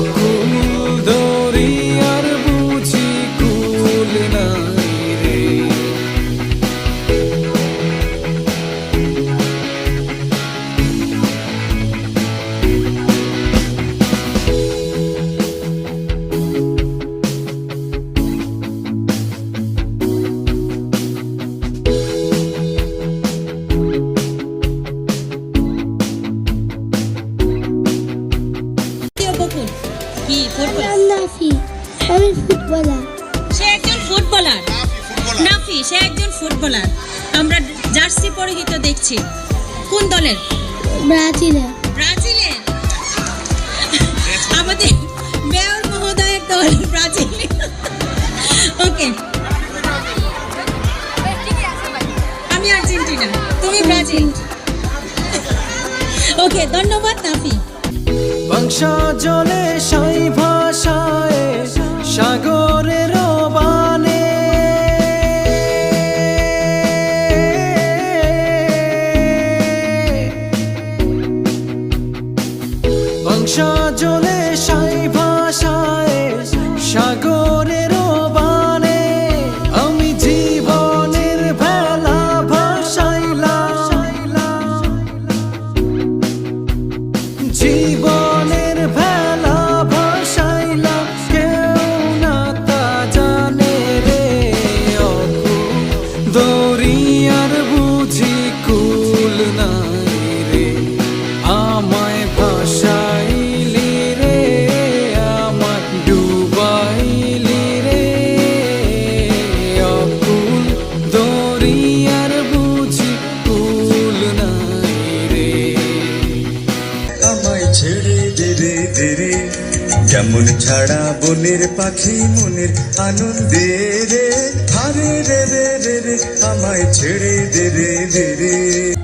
beaucoup. আমি footballer. সে একজন footballer. Nafi সে একজন ফুটবলার। আমরা জার্সি পরিহিত দেখছি। কোন দলের? ব্রাজিলের। ব্রাজিলের। আমাদের মেয়র মহোদয়ের দল ব্রাজিল। ওকে। আমি আর্জেন্টিনা। তুমি ব্রাজিল। ওকে ধন্যবাদ নাফি। বাংশা জলে সাই ভাষায় সাগরের বানে। বংশ জলে সাই যেমন ছাড়া বনের পাখি মনের আনন্দে রে। হারে রে রে রে আমায় ছেড়ে দে রে রে।